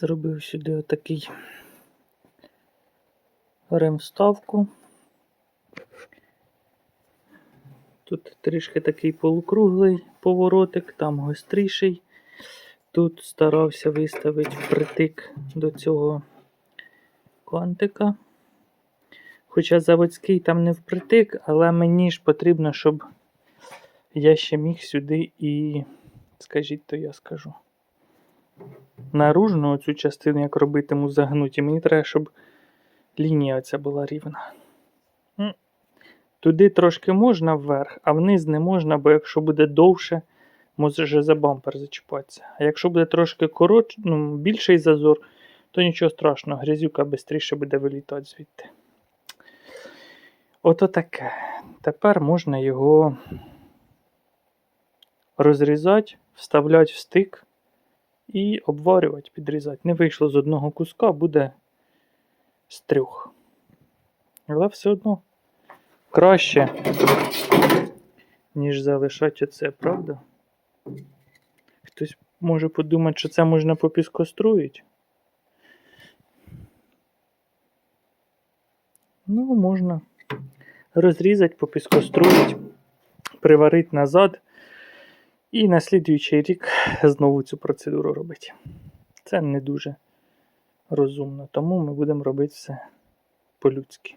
Зробив сюди отакий ремставку. Тут трішки такий полукруглий поворотик, там гостріший. Тут старався виставити впритик до цього кантика. Хоча заводський там не впритик, але мені ж потрібно, щоб я ще міг сюди і, скажіть, то я скажу. Наружну цю частину, як робитиму загнуті, мені треба, щоб лінія оця була рівна. Туди трошки можна вверх, а вниз не можна, бо якщо буде довше, може за бампер зачіпатися. А якщо буде трошки коротше, ну, більший зазор, то нічого страшного, грязюка швидше буде вилітати звідти. Ото таке. Тепер можна його розрізати, вставляти в стик і обварювати, підрізати. Не вийшло з одного куска, буде з трьох. Але все одно краще, ніж залишати оце, правда? Хтось може подумати, що це можна попіскоструїти. Ну, можна розрізати, попіскоструїти, приварити назад і на слідуючий рік знову цю процедуру робити. Це не дуже розумно, тому ми будемо робити все по-людськи.